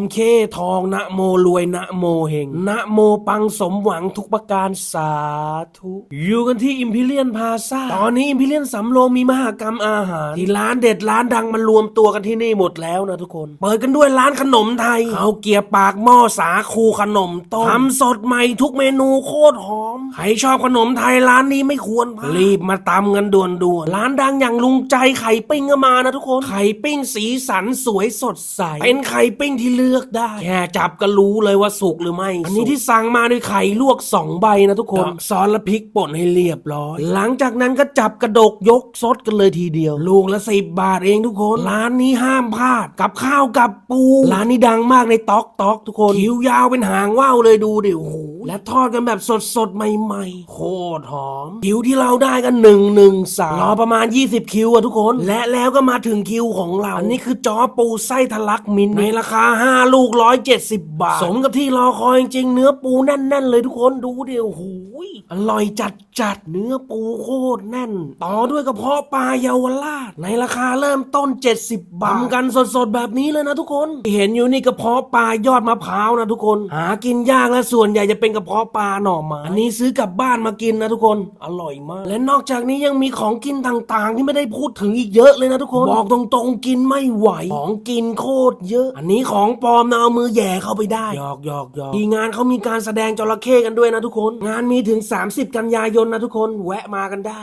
มเคทองนะโมรวยนะโมเฮงนะโมปังสมหวังทุกประการสาธุ อยู่กันที่อิมพีเรียนพาซาตอนนี้อิมพีเรียนสำโรงมีมหากรรมอาหาร ที่ร้านเด็ดร้านดังมันรวมตัวกันที่นี่หมดแล้วนะทุกคน เปิดกันด้วยร้านขนมไทยข้าเกียบปากหม้อสาคูขนมต้มทำสดใหม่ทุกเมนูโคตรหอมใครชอบขนมไทยร้านนี้ไม่ควรพลาดรีบมาตามเงินด่วนๆร้านดังอย่างลุงใจไข่ปิ้งก็มานะทุกคนไข่ปิ้งสีสันสวยสดใสเป็นไข่ปิ้งที่เลือกได้ แค่จับก็รู้เลยว่าสุกหรือไม่ อันนี้ที่สั่งมาด้วยไข่ลวกสองใบนะทุกคนซอสและพริกป่นให้เรียบร้อย หลังจากนั้นก็จับกระดกยกซดกันเลยทีเดียว ลูกละสิบบาทเองทุกคน ร้านนี้ห้ามพลาด กับข้าวกับปู ร้านนี้ดังมากในต๊อกต๊อกทุกคนคิวยาวเป็นหางว่าวเลยดูดิโอ้โหและทอดกันแบบสดสดๆใหม่ๆ โคตรหอม คิวที่เราได้กันหนึ่งหนึ่งสามรอประมาณ 20 คิวอะทุกคน และแล้วก็มาถึงคิวของเรา อันนี้คือจอปูไส้ทะลักมินท์ในราคา5ลูก170บบาท สมกับที่รอคอยจริงเนื้อปูแน่น ๆ เลยทุกคนดูเดิโอ้โหอร่อยจัดจัดเนื้อปูโคตรแน่น ต่อด้วยกระเพาะปลาเยาวราช ในราคาเริ่มต้น 70 บาททำกันสดๆ แบบนี้เลยนะทุกคนเห็นอยู่นี่กระเพาะปลายอดมะพร้าวนะทุกคน หากินยากและส่วนใหญ่จะเป็นกระเพาะปลาหน่อไม้อันนี้ซื้อกลับบ้านมากินนะทุกคนอร่อยมาก และนอกจากนี้ยังมีของกินต่างๆ ที่ไม่ได้พูดถึงอีกเยอะเลยนะทุกคน บอกตรงๆกินไม่ไหวของกินโคตรเยอะ อันนี้ของปลอมนะเอามือแหย่เข้าไปได้หยอกหยอกหยอกที่งานเขามีการแสดงจระเข้กันด้วยนะทุกคน งานมีถึง 30 กันยายนนะทุกคนแวะมากันได้